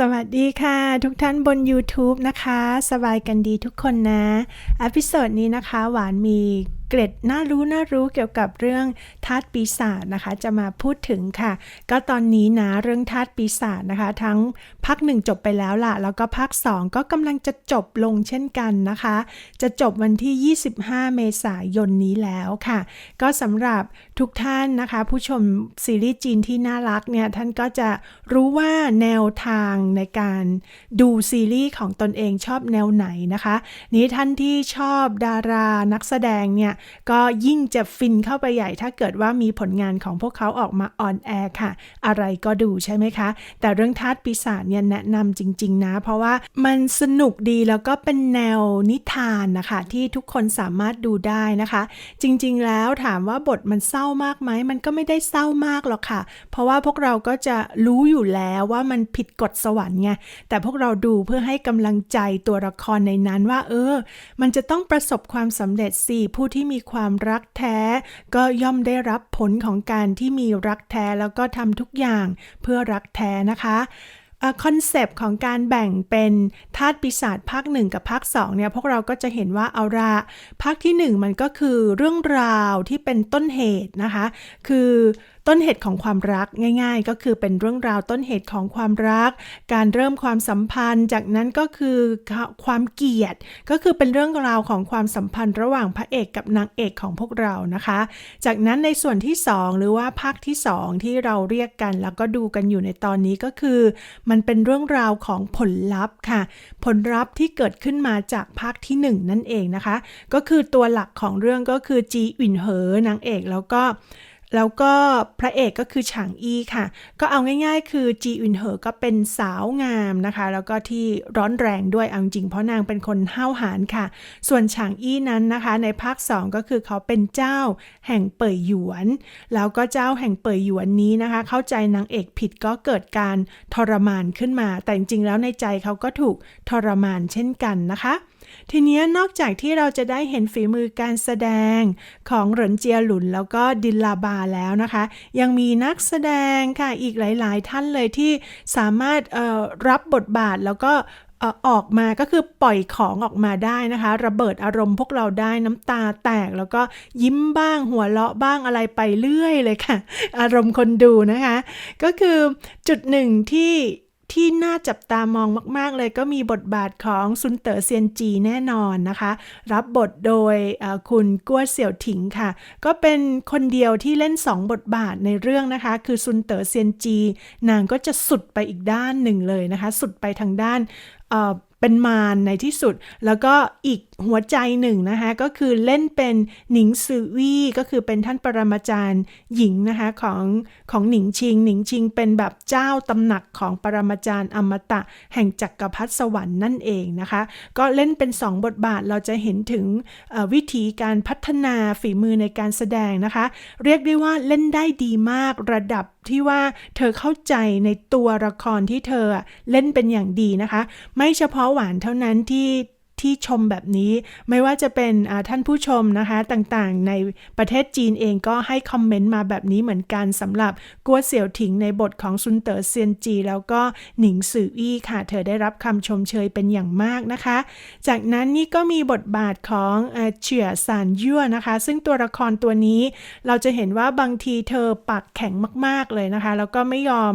สวัสดีค่ะ ทุกท่านบน YouTube นะคะ สบายกันดีทุกคนนะอพิโซดนี้นะคะ หวานมี เกร็ดน่ารู้น่ารู้เกี่ยวกับเรื่องธาตุปีศาจนะคะ จะมาพูดถึงค่ะ ก็ตอนนี้นะเรื่องธาตุปีศาจนะคะ ทั้งภาคหนึ่งจบไปแล้วล่ะ แล้วก็ภาค 2 ก็กำลังจะจบลงเช่นกันนะคะ จะจบวันที่ 25 เมษายนนี้แล้วค่ะ ก็สำหรับทุกท่านนะคะ ผู้ชมซีรีส์จีนที่น่ารักเนี่ยท่านก็จะรู้ว่าแนวทางในการดูซีรีส์ของตนเองชอบแนวไหนนะคะ นี้ท่านที่ชอบดารานักแสดงเนี่ยก็ยิ่งจะฟินเข้าไปใหญ่ถ้าเกิดว่ามีผลงานของพวกเขาออกมาออนแอร์ค่ะ อะไรก็ดูใช่ไหมคะ แต่เรื่องทาสปีศาจเนี่ยแนะนำจริง ๆ นะ เพราะว่ามันสนุกดีแล้วก็เป็นแนวนิทานนะคะ ที่ทุกคนสามารถดูได้นะคะ จริงๆ แล้วถามว่าบทมันเศร้ามากไหมมันก็ไม่ได้เศร้ามากหรอกค่ะ เพราะว่าพวกเราก็จะรู้อยู่แล้วว่ามันผิดกฎสวรรค์ไงแต่พวกเราดูเพื่อให้กำลังใจตัวละครในนั้นว่า เออ มันจะต้องประสบความสำเร็จสิผู้ที่มีความรักแท้ ก็ย่อมได้รับผลของการที่มีรักแท้แล้วก็ทำทุกอย่างเพื่อรักแท้นะคะคอนเซปต์ของการแบ่งเป็นธาตุปีศาจภาค 1 กับภาค2เนี่ยพวกเราก็จะเห็นว่าเอาละภาคที่ 1 มันก็คือเรื่องราวที่เป็นต้นเหตุนะคะ คือ ต้นเหตุของความรักง่าย ๆ ก็คือเป็นเรื่องราวต้นเหตุของความรัก การเริ่มความสัมพันธ์ จากนั้นก็คือความเกลียดก็คือเป็นเรื่องราวของความสัมพันธ์ระหว่างพระเอกกับนางเอกของพวกเรานะคะ จากนั้นในส่วนที่ 2 หรือว่าภาคที่ 2 ที่เราเรียกกัน แล้วก็ดูกันอยู่ในตอนนี้ก็คือ มันเป็นเรื่องราวของผลลัพธ์ค่ะ ผลลัพธ์ที่เกิดขึ้นมาจากภาคที่ 1 นั่นเองนะคะ ก็คือตัวหลักของเรื่องก็คือจีอินเหอนางเอกแล้วก็ แล้วก็พระเอกก็คือฉางอี้ค่ะ ก็เอาง่ายๆ คือจีอินเหอก็เป็นสาวงามนะคะ แล้วก็ที่ร้อนแรงด้วยเอาจริงเพราะนางเป็นคนห้าวหาญค่ะ ส่วนฉางอี้นั้นนะคะ ในภาค 2 ก็คือเขาเป็นเจ้าแห่งเป่ยหยวน แล้วก็เจ้าแห่งเป่ยหยวนนี้นะคะ เข้าใจนางเอกผิดก็เกิดการทรมานขึ้นมา แต่จริงๆแล้วในใจเขาก็ถูกทรมานเช่นกันนะคะ ทีนี้นอกจากที่เราจะได้เห็นฝีมือการแสดงของเหรินเจียหลุนแล้วก็ดินลาบาแล้วนะคะ ยังมีนักแสดงค่ะอีกหลาย ๆ ท่านเลยที่สามารถรับบทบาทแล้วก็ออกมาก็คือปล่อยของออกมาได้นะคะ ระเบิดอารมณ์พวกเราได้น้ำตาแตกแล้วก็ยิ้มบ้างหัวเราะบ้างอะไรไปเรื่อยเลยค่ะ อารมณ์คนดูนะคะ ก็คือจุดหนึ่งที่ ที่น่าจับตามองมาก ๆ เลยก็มีบทบาทของซุนเต๋อเซียนจีแน่นอนนะคะ รับบทโดยคุณกัวเสี่ยวถิงค่ะ ก็เป็นคนเดียวที่เล่น 2 บทบาทในเรื่องนะคะ คือซุนเต๋อเซียนจี นางก็จะสุดไปอีกด้านหนึ่งเลยนะคะ สุดไปทางด้าน เป็นมารในที่สุด แล้วก็อีกหัวใจหนึ่งนะคะก็คือเล่นเป็นหนิงซือวี่ก็คือเป็นท่านปรมาจารย์หญิงนะคะของของหนิงชิง หนิงชิงเป็นแบบเจ้าตำหนักของปรมาจารย์อมตะ แห่งจักรพรรดิสวรรค์นั่นเองนะคะ ก็เล่นเป็น 2 บทบาทเราจะเห็นถึงวิธีการพัฒนาฝีมือในการแสดงนะคะ เรียกได้ว่าเล่นได้ดีมากระดับที่ว่าเธอเข้าใจในตัวละครที่เธอเล่นเป็นอย่างดีนะคะ ไม่เฉพาะหวานเท่านั้นที่ ที่ชมแบบนี้ ไม่ว่าจะเป็นท่านผู้ชมนะคะต่างๆ ในประเทศจีนเองก็ให้คอมเมนต์มาแบบนี้เหมือนกันสำหรับกัวเสี่ยวถิงในบทของซุนเต๋อเซียนจี แล้วก็หนิงสื่ออี้ค่ะ เธอได้รับคำชมเชยเป็นอย่างมากนะคะ จากนั้นนี่ก็มีบทบาทของเฉียซานยั่วนะคะ ซึ่งตัวละครตัวนี้เราจะเห็นว่าบางทีเธอปากแข็งมาก ๆเลยนะคะ แล้วก็ไม่ยอม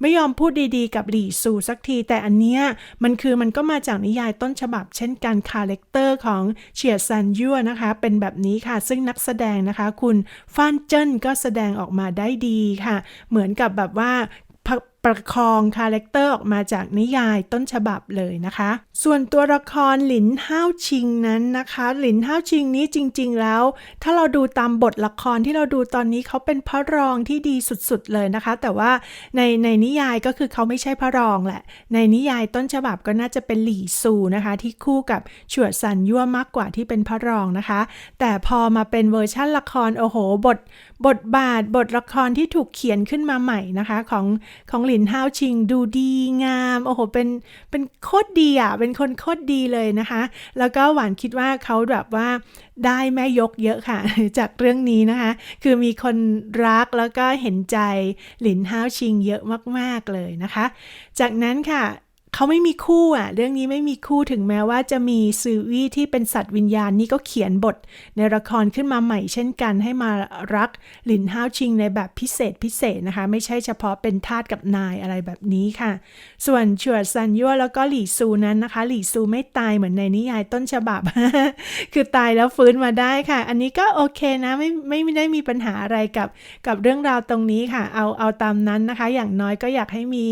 ไม่ยอมพูดดีๆ กับหลี่ซูสักที แต่อันเนี้ยมันคือมันก็มาจากนิยายต้นฉบับเช่นกันคาแรคเตอร์ของเฉียดซันยั่วนะคะ เป็นแบบนี้ค่ะ ซึ่งนักแสดงนะคะ คุณฟานเจิ้นก็แสดงออกมาได้ดีค่ะ เหมือนกับแบบว่า ประคองคาแรคเตอร์ออกมาจากนิยายต้นฉบับเลยนะคะ ส่วนตัวละครหลินห้าวชิงนั้นนะคะ หลินห้าวชิงนี้จริง ๆ แล้ว ถ้าเราดูตามบทละครที่เราดูตอนนี้เขาเป็นพระรองที่ดีสุดๆเลยนะคะ แต่ว่าในในนิยายก็คือเขาไม่ใช่พระรองแหละ ในนิยายต้นฉบับก็น่าจะเป็นหลี่ซูนะคะ ที่คู่กับฉวดซันยั่วมากกว่าที่เป็นพระรองนะคะ แต่พอมาเป็นเวอร์ชั่นละครโอ้โหบท บทบาทบทละครที่ถูกเขียนขึ้นมาใหม่นะคะของของหลินฮาวชิงดูดีงาม โอ้โห เป็นเป็นโคตรดีอะ เป็นคนโคตรดีเลยนะคะ แล้วก็หวานคิดว่าเขาแบบว่าได้แม่ยกเยอะค่ะ จากเรื่องนี้นะคะ คือมีคนรักแล้วก็เห็นใจหลินฮาวชิงเยอะมาก ๆ เลยนะคะ จากนั้นค่ะ เขาไม่มีคู่อะ เรื่องนี้ไม่มีคู่ถึงแม้ว่าจะมีซือวี่ที่เป็นสัตว์วิญญาณนี่ก็เขียนบท ในละครขึ้นมาใหม่เช่นกันให้มารักหลินฮาวชิงในแบบพิเศษพิเศษนะคะ ไม่ใช่เฉพาะเป็นทาสกับนายอะไรแบบนี้ค่ะ ส่วนชัวซันยั่วแล้วก็หลี่ซูนั้นนะคะ หลี่ซูไม่ตายเหมือนในนิยายต้นฉบับ คือตายแล้วฟื้นมาได้ค่ะ อันนี้ก็โอเคนะไม่ไม่ได้มีปัญหาอะไรกับกับเรื่องราวตรงนี้ค่ะ เอาเอาตามนั้นนะคะ อย่างน้อยก็อยากให้มี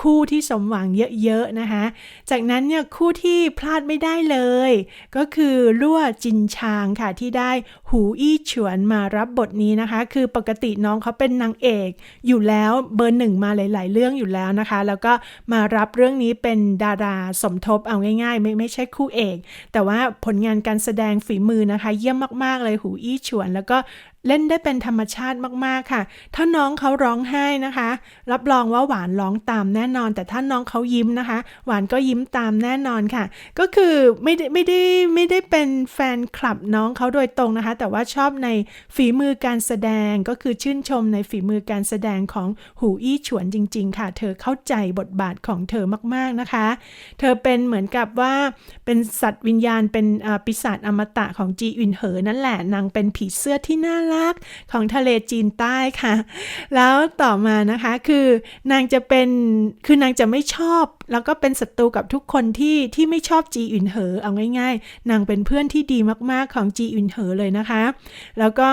คู่ที่สมหวังเยอะๆนะคะ จากนั้นเนี่ยคู่ที่พลาดไม่ได้เลย ก็คือลั่วจินชางค่ะที่ได้หูอี้เฉวนมารับบทนี้นะคะ คือปกติน้องเขาเป็นนางเอกอยู่แล้วเบอร์หนึ่งมาหลาย ๆ เรื่องอยู่แล้วนะคะ แล้วก็มารับเรื่องนี้เป็นดาราสมทบเอาง่าย ๆ ไม่ไม่ใช่คู่เอก แต่ว่าผลงานการแสดงฝีมือนะคะ เยี่ยมมากๆเลยหูอี้เฉวนแล้วก็เล่นได้เป็นธรรมชาติมากๆค่ะ ถ้าน้องเขาร้องไห้นะคะ รับรองว่าหวานร้องตามแน่น่นอน แต่ถ้าน้องเขายิ้มนะคะ หวานก็ยิ้มตามแน่นอนค่ะ ก็คือไม่ได้ไม่ได้ไม่ได้เป็นแฟนคลับน้องเขาโดยตรงนะคะ แต่ว่าชอบในฝีมือการแสดงก็คือชื่นชมในฝีมือการแสดงของหูอี้ฉวนจริง ๆ ค่ะ เธอเข้าใจบทบาทของเธอมากๆนะคะ เธอเป็นเหมือนกับว่าเป็นสัตว์วิญญาณเป็นปีศาจอมตะของจีอินเหอนั่นแหละนางเป็นผีเสื้อที่น่ารักของทะเลจีนใต้ค่ะ แล้วต่อมานะคะคือนางจะเป็นคือนางจะไม่ชอบ แล้วก็เป็นศัตรูกับทุกคนที่ที่ไม่ชอบจีอินเหอเอาง่ายๆ นางเป็นเพื่อนที่ดีมากๆของจีอินเหอเลยนะคะ แล้วก็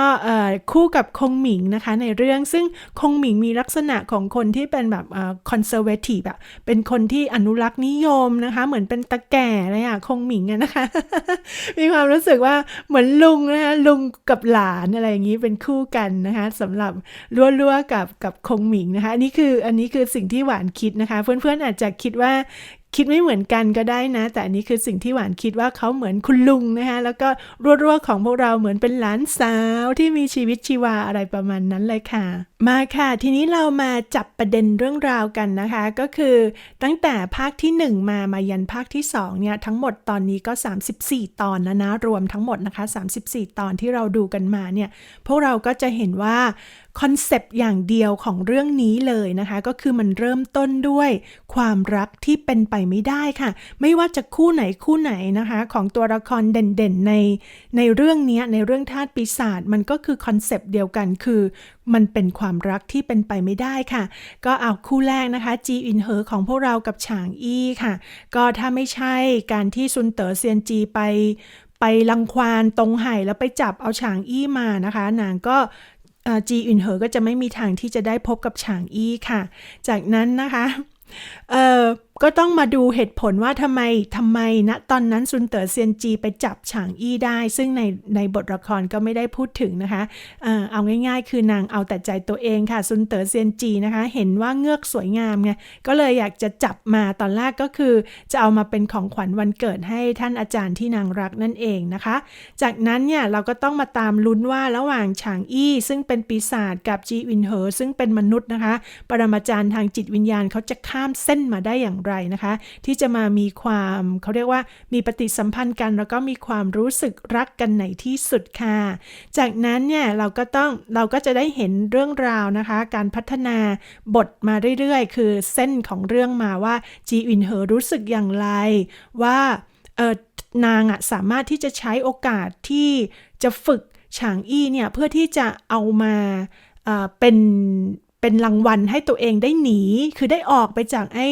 คู่กับคงหมิงนะคะในเรื่องซึ่งคงหมิงมีลักษณะของคนที่เป็นแบบคอนเซอร์เวทีฟอะเป็นคนที่อนุรักษ์นิยมนะคะ เหมือนเป็นตะแก่เลยอะคงหมิงอะนะคะ มีความรู้สึกว่าเหมือนลุงนะคะลุงกับหลานอะไรอย่างนี้เป็นคู่กันนะคะสำหรับลั่วๆกับกับคงหมิงนะคะอันนี้คืออันนี้คือสิ่งที่หวานคิดนะคะ เพื่อนๆอาจจะคิดว่าคิดไม่เหมือนกันก็ได้นะ แต่อันนี้คือสิ่งที่หวานคิดว่าเขาเหมือนคุณลุงนะคะแล้วก็รั่วๆของพวกเราเหมือนเป็นหลานสาวที่มีชีวิตชีวาอะไรประมาณนั้นเลยค่ะ มาค่ะ ทีนี้เรามาจับประเด็นเรื่องราวกันนะคะ ก็คือตั้งแต่ภาคที่ 1 มามายันภาคที่2เนี่ยทั้งหมดตอนนี้ก็ 34 ตอนแล้วนะรวมทั้งหมดนะคะ 34 ตอนที่เราดูกันมาเนี่ยพวกเราก็จะเห็นว่าคอนเซปต์อย่างเดียวของเรื่องนี้เลยนะคะ ก็คือมันเริ่มต้นด้วยความรักที่เป็นไปไม่ได้ค่ะ ไม่ว่าจะคู่ไหนคู่ไหนนะคะ ของตัวละครเด่นๆในในเรื่องนี้ในเรื่องธาตุปีศาจมันก็คือคอนเซปต์เดียวกันคือ มันเป็นความรักที่เป็นไปไม่ได้ค่ะ ก็เอาคู่แรกนะคะจีอินเหอของพวกเรากับฉางอี้ค่ะ ก็ถ้าไม่ใช่การที่ซุนเต๋อเซียนจีไป ไปลังควานตรงไห่แล้วไปจับเอาฉางอี้มานะคะ นางก็จีอินเหอก็จะไม่มีทางที่จะได้พบกับฉางอี้ค่ะ จากนั้นนะคะ เออ ก็ต้องมาดูเหตุผลว่าทำไมทำไมณนะตอนนั้นซุนเต๋อเซียนจีไปจับฉางอี้ได้ ซึ่งในในบทละครก็ไม่ได้พูดถึงนะคะเอาง่ายๆ คือนางเอาแต่ใจตัวเองค่ะซุนเต๋อเซียนจีนะคะ เห็นว่าเงือกสวยงามไงก็เลยอยากจะจับมาตอนแรกก็คือ จะเอามาเป็นของขวัญวันเกิดให้ท่านอาจารย์ที่นางรักนั่นเองนะคะ จากนั้นเนี่ยเราก็ต้องมาตามลุ้นว่าระหว่างฉางอี้ซึ่งเป็นปีศาจกับจีวินเหอซึ่งเป็นมนุษย์นะคะ ปรมาจารย์ทางจิตวิญญาณเขาจะข้ามเส้นมาได้อย่างไรนะคะ ที่จะมามีความเขาเรียกว่ามีปฏิสัมพันธ์กัน แล้วก็มีความรู้สึกรักกันในที่สุดค่ะ จากนั้นเนี่ยเราก็ต้องเราก็จะได้เห็นเรื่องราวนะคะ การพัฒนาบทมาเรื่อยๆ คือเส้นของเรื่องมาว่าจีอินเหอรู้สึกอย่างไร ว่าเออนางอะสามารถที่จะใช้โอกาสที่จะฝึกฉางอี้เนี่ยเพื่อที่จะเอามาเป็น เป็นรางวัลให้ตัวเองได้หนี คือได้ออกไปจากไอ้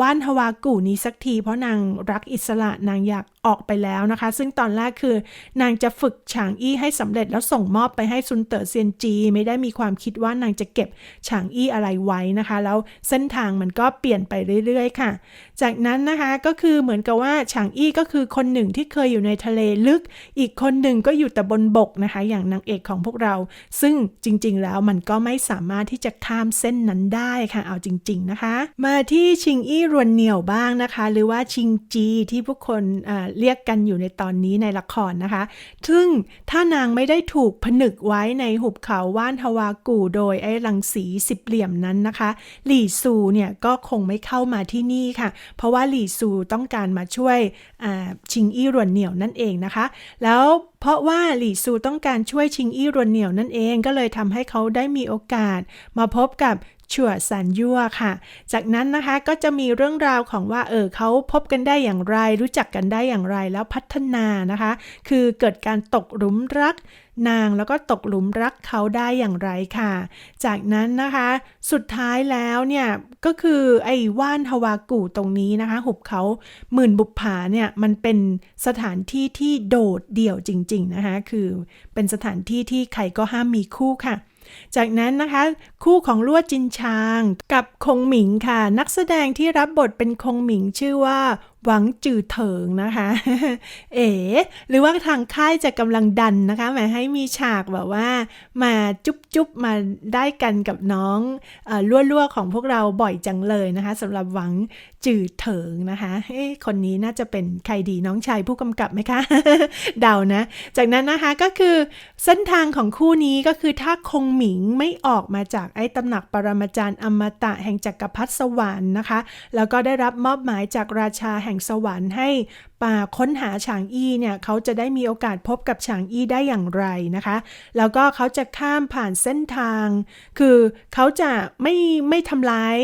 ว่านฮาวากูนี้สักที เพราะนางรักอิสระนางอยากออกไปแล้วนะคะ ซึ่งตอนแรกคือนางจะฝึกฉางอี้ให้สำเร็จแล้วส่งมอบไปให้ซุนเต๋อเซียนจี ไม่ได้มีความคิดว่านางจะเก็บฉางอี้อะไรไว้นะคะ แล้วเส้นทางมันก็เปลี่ยนไปเรื่อยๆ ค่ะ จากนั้นนะคะก็คือเหมือนกับว่าฉางอี้ก็คือคนหนึ่งที่เคยอยู่ในทะเลลึก อีกคนหนึ่งก็อยู่แต่บนบกนะคะ อย่างนางเอกของพวกเรา ซึ่งจริง ๆ แล้วมันก็ไม่สามารถที่จะข้ามเส้นนั้นได้ค่ะเอาจริง ๆนะคะ มาที่ชิงอี้รวนเหนียวบ้างนะคะ หรือว่าชิงจีที่ผู้คนเรียกกันอยู่ในตอนนี้ในละครนะคะ ซึ่งถ้านางไม่ได้ถูกผนึกไว้ในหุบเขาว่านฮวากูโดยไอ้รังสีสิบเหลี่ยมนั้นนะคะ หลี่ซูเนี่ยก็คงไม่เข้ามาที่นี่ค่ะ เพราะว่าหลี่ซูต้องการมาช่วยชิงอี้รวนเหนียวนั่นเองนะคะ แล้ว เพราะว่าหลี่ซูต้องการช่วยชิงอี้รวนเหนียวนั่นเองก็เลยทำให้เขาได้มีโอกาส มาพบกับชัวสันยั่วค่ะ จากนั้นนะคะก็จะมีเรื่องราวของว่าเออเขาพบกันได้อย่างไร รู้จักกันได้อย่างไรแล้วพัฒนานะคะ คือเกิดการตกหลุมรัก นางแล้วก็ตกหลุมรักเขาได้อย่างไรค่ะ จากนั้นนะคะ สุดท้ายแล้วเนี่ยก็คือไอ้ว่านฮวากูตรงนี้นะคะ หุบเขาหมื่นบุปผาเนี่ยมันเป็นสถานที่ที่โดดเดี่ยวจริง ๆนะคะ คือเป็นสถานที่ที่ใครก็ห้ามมีคู่ค่ะจากนั้นนะคะ คู่ของลวดจินชางกับคงหมิงค่ะ นักแสดงที่รับบทเป็นคงหมิงชื่อว่า หวังจือเถิงนะคะ เอ๋หรือว่าทางค่ายจะกำลังดันนะคะหมายให้มีฉากแบบว่า มาจุ๊บจุ๊บมาได้กันกับน้องเอ่อลั่วๆของพวกเราบ่อยจังเลยนะคะสำหรับหวังจือเถิงนะคะเอ้คนนี้น่าจะเป็นใครดีน้องชายผู้กำกับไหมคะ เดานะ จากนั้นนะคะก็คือเส้นทางของคู่นี้ก็คือถ้าคงหมิงไม่ออกมาจากไอ้ตำหนักปรมาจารย์อมตะแห่งจักรพรรดิสวรรค์นะคะ แล้วก็ได้รับมอบหมายจากราชาแห่งสวรรค์ให้ป่าค้นหาฉางอี้เนี่ยเขาจะได้มีโอกาสพบกับฉางอี้ได้อย่างไรนะคะ แล้วก็เขาจะข้ามผ่านเส้นทาง คือเขาจะไม่ไม่ทำร้าย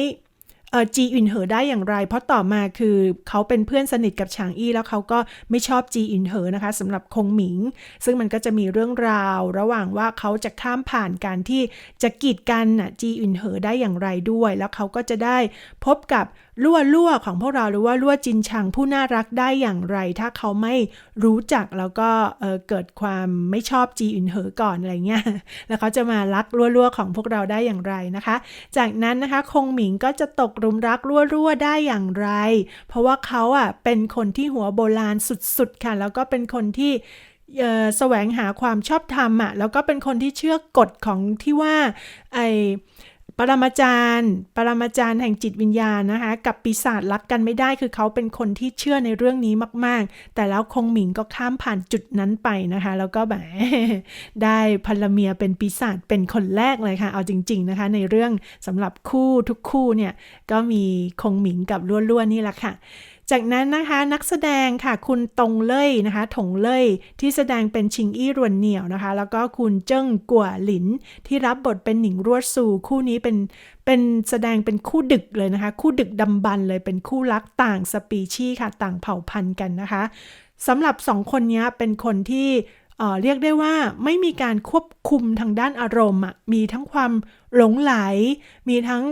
เออจีอินเหอได้อย่างไร เพราะต่อมาคือเขาเป็นเพื่อนสนิทกับฉางอี้แล้วเขาก็ไม่ชอบจีอินเหอนะคะสำหรับคงหมิง ซึ่งมันก็จะมีเรื่องราว ระหว่างว่าเขาจะข้ามผ่านการที่จะกีดกันน่ะจีอินเหอได้อย่างไรด้วย แล้วเขาก็จะได้พบกับ ลั่วลั่วของพวกเราหรือว่าลั่วจินชังผู้น่ารักได้อย่างไร ถ้าเขาไม่รู้จักแล้วก็เเกิดความไม่ชอบจีอินเหอก่อนอะไรเงี้ยแล้วเขาจะมารักรั่วๆของพวกเราได้อย่างไรนะคะ จากนั้นนะคะคงหมิงก็จะตกหลุมรักรั่วๆได้อย่างไร เพราะว่าเขาอะเป็นคนที่หัวโบราณสุดๆค่ะ แล้วก็เป็นคนที่แสวงหาความชอบธรรมอะแล้วก็เป็นคนที่เชื่อกฎของที่ว่าไอ ปรมาจารย์ ปรมาจารย์แห่งจิตวิญญาณนะคะ กับปีศาจรักกันไม่ได้คือเขาเป็นคนที่เชื่อในเรื่องนี้มาก ๆ แต่แล้วคงหมิงก็ข้ามผ่านจุดนั้นไปนะคะ แล้วก็แบบได้พลเมียเป็นปีศาจเป็นคนแรกเลยค่ะ เอาจริง ๆนะคะ ในเรื่องสำหรับคู่ทุกคู่เนี่ยก็มีคงหมิงกับล้วนๆนี่แหละค่ะ จากนั้นนะคะนักแสดงค่ะคุณตงเล่ยนะคะถงเล่ยที่แสดงเป็นชิงอี้รวนเหนียวนะคะ แล้วก็คุณเจิ้งกัวหลิน ที่รับบทเป็นหนิงรวดซูคู่นี้เป็นเป็นแสดงเป็นคู่ดึกเลยนะคะ คู่ดึกดำบรรพ์เลยเป็นคู่รักต่างสปีชีส์ค่ะ ต่างเผ่าพันธุ์กันนะคะสำหรับสองคนนี้เป็นคนที่ เอ่อเรียกได้ว่าไม่มีการควบคุมทางด้านอารมณ์อะมีทั้งความหลงไหล มีทั้ง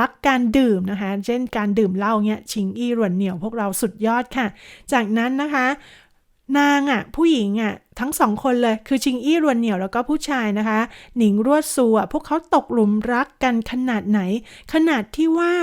รักการดื่มนะคะ เช่นการดื่มเหล้าเงี้ยชิงอี้รวนเหนียวพวกเราสุดยอดค่ะ จากนั้นนะคะ นางอะผู้หญิงอะ ทั้งสองคนเลย คือชิงอี้รวนเหนียวแล้วก็ผู้ชายนะคะ หนิงรวดซูอะพวกเขาตกหลุมรักกันขนาดไหน ขนาดที่ว่า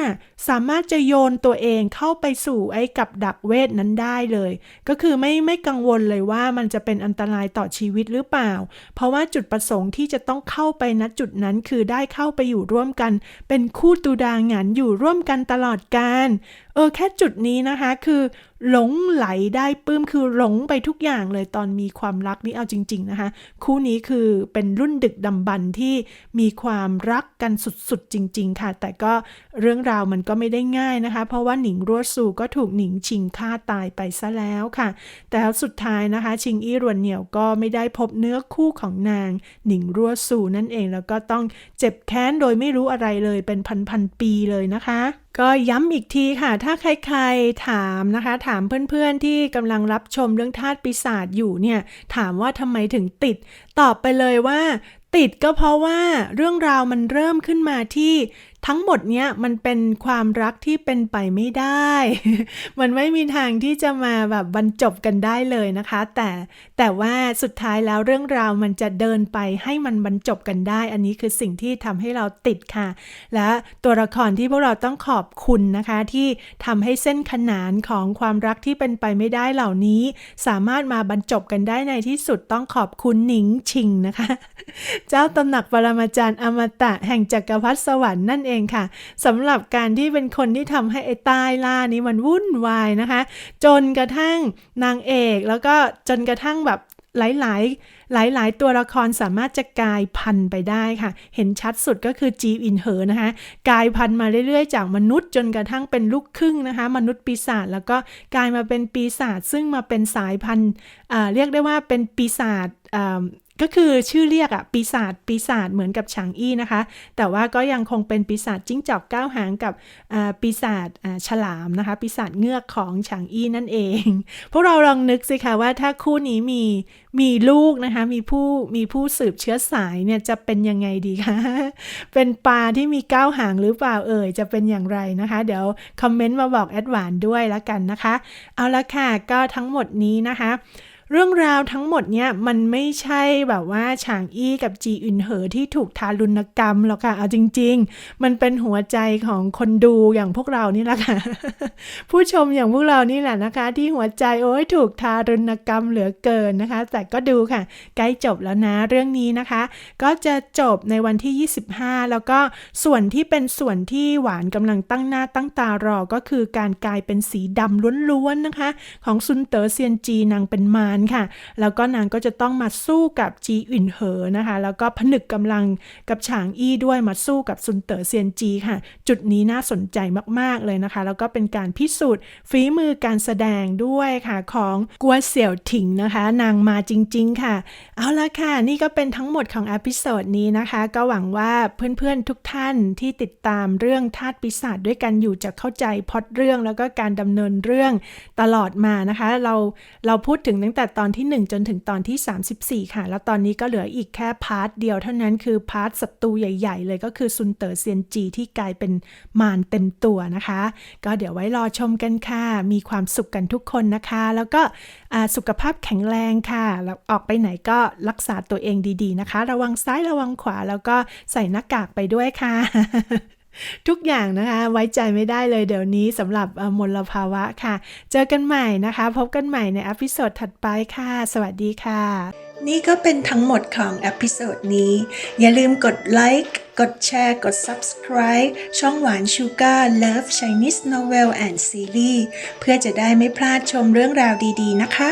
สามารถจะโยนตัวเองเข้าไปสู่ไอ้กับดักเวทนั้นได้เลย ก็คือไม่ไม่กังวลเลยว่ามันจะเป็นอันตรายต่อชีวิตหรือเปล่า เพราะว่าจุดประสงค์ที่จะต้องเข้าไปณจุดนั้นคือได้เข้าไปอยู่ร่วมกัน เป็นคู่ตูดาหงานอยู่ร่วมกันตลอดการเออแค่จุดนี้นะคะคือหลงไหลได้ปลื้มคือหลงไปทุกอย่างเลยตอนมีความรักนี่เอาจริง ๆ นะคะ คู่นี้คือเป็นรุ่นดึกดำบรรที่มีความรักกันสุดๆ จริง ๆ ค่ะ แต่ก็เรื่องราวมันก็ไม่ได้ง่ายนะคะ เพราะว่าหนิงรัวซูก็ถูกหนิงชิงฆ่าตายไปซะแล้วค่ะ แต่แล้วสุดท้ายนะคะ ชิงอี้รวนเหนียวก็ไม่ได้พบเนื้อคู่ของนาง หนิงรัวซูนั่นเองแล้วก็ต้องเจ็บแค้นโดยไม่รู้อะไรเลยเป็นพันๆปีเลยนะคะ ก็ย้ำอีกทีค่ะ ถ้าใครๆถามนะคะ ถามเพื่อนๆที่กำลังรับชมเรื่องธาตุปีศาจอยู่เนี่ย ถามว่าทำไมถึงติด ตอบไปเลยว่า ติดก็เพราะว่าเรื่องราวมันเริ่มขึ้นมาที่ ทั้งหมดเนี้ยมันเป็นความรักที่เป็นไปไม่ได้ มันไม่มีทางที่จะมาแบบบรรจบกันได้เลยนะคะ แต่แต่ว่าสุดท้ายแล้วเรื่องราวมันจะเดินไปให้มันบรรจบกันได้ อันนี้คือสิ่งที่ทำให้เราติดค่ะ และตัวละครที่พวกเราต้องขอบคุณนะคะ ที่ทำให้เส้นขนานของความรักที่เป็นไปไม่ได้เหล่านี้ สามารถมาบรรจบกันได้ในที่สุดต้องขอบคุณหนิงชิงนะคะ เจ้าตำหนักปรมาจารย์อมตะแห่งจักรพรรดิสวรรค์นั่นเองค่ะสำหรับการที่เป็นคนที่ทำให้ไอ้ใต้ล่านี้มันวุ่นวายนะคะ จนกระทั่งนางเอกแล้วก็จนกระทั่งแบบหลายๆหลายตัวละครสามารถจะกลายพันธุ์ไปได้ค่ะ เห็นชัดสุดก็คือจีอินเหอนะคะกลายพันธุ์มาเรื่อยๆ จากมนุษย์จนกระทั่งเป็นลูกครึ่งนะคะ มนุษย์ปีศาจแล้วก็กลายมาเป็นปีศาจซึ่งมาเป็นสายพันธุ์เรียกได้ว่าเป็นปีศาจ ก็คือชื่อเรียกอะปีศาจปีศาจเหมือนกับฉางอี้นะคะ แต่ว่าก็ยังคงเป็นปีศาจจิ้งจอกก้าวหางกับปีศาจฉลามนะคะ ปีศาจเงือกของฉางอี้นั่นเอง พวกเราลองนึกสิคะว่าถ้าคู่นี้มีมีลูกนะคะ มีผู้มีผู้สืบเชื้อสายเนี่ยจะเป็นยังไงดีคะ เป็นปลาที่มีก้าวหางหรือเปล่าเอ่ยจะเป็นอย่างไรนะคะ เดี๋ยวคอมเมนต์มาบอกแอดวานด้วยแล้วกันนะคะ เอาละค่ะก็ทั้งหมดนี้นะคะ เรื่องราวทั้งหมดเนี่ยมันไม่ใช่แบบว่าฉางอี้กับจีอึนเหอที่ถูกทารุณกรรมหรอกค่ะ เอาจริง ๆ มันเป็นหัวใจของคนดูอย่างพวกเรานี่แหละค่ะ ผู้ชมอย่างพวกเรานี่แหละนะคะ ที่หัวใจโอ้ยถูกทารุณกรรมเหลือเกินนะคะ แต่ก็ดูค่ะ ใกล้จบแล้วนะเรื่องนี้นะคะ ก็จะจบในวันที่ 25 แล้วก็ส่วนที่เป็นส่วนที่หวานกำลังตั้งหน้าตั้งตารอก็คือการกลายเป็นสีดำล้วนๆนะคะ ของซุนเต๋อเซียนจีนางเป็นมารค่ะ แล้วก็นางก็จะต้องมาสู้กับจีอินเหอนะคะ แล้วก็ผนึกกำลังกับฉางอี้ด้วยมาสู้กับซุนเต๋อเซียนจีค่ะ จุดนี้น่าสนใจมากๆเลยนะคะ แล้วก็เป็นการพิสูจน์ฝีมือการแสดงด้วยค่ะของกัวเสี่ยวถิงนะคะ นางมาจริง ๆ ค่ะ เอาละค่ะ นี่ก็เป็นทั้งหมดของอพิโซดนี้นะคะ ก็หวังว่าเพื่อนๆทุกท่านที่ติดตามเรื่องธาตุปีศาจด้วยกันอยู่จะเข้าใจพอตเรื่องแล้วก็การดำเนินเรื่องตลอดมานะคะ เราเราพูดถึงตั้งแต่ตอนที่ 1 จนถึงตอนที่ 34 ค่ะ แล้วตอนนี้ก็เหลืออีกแค่พาร์ทเดียวเท่านั้นคือพาร์ทศัตรูใหญ่ๆ เลยก็คือซุนเต๋อเซียนจีที่กลายเป็นมารเต็มตัวนะคะ ก็เดี๋ยวไว้รอชมกันค่ะ มีความสุขกันทุกคนนะคะ แล้วก็สุขภาพแข็งแรงค่ะแล้วออกไปไหนก็รักษาตัวเองดีๆนะคะ ระวังซ้ายระวังขวาแล้วก็ใส่หน้ากากไปด้วยค่ะ ทุกอย่างนะคะไว้ใจไม่ได้เลยเดี๋ยวนี้สำหรับมลภาวะค่ะ เจอกันใหม่นะคะ พบกันใหม่ในอพิโซดถัดไปค่ะ สวัสดีค่ะ นี่ก็เป็นทั้งหมดของอพิโซดนี้ อย่าลืมกดไลค์กดแชร์ กด subscribe ช่องหวานชูการ์ Love Chinese Novel and Series เพื่อจะได้ไม่พลาดชมเรื่องราวดีๆนะคะ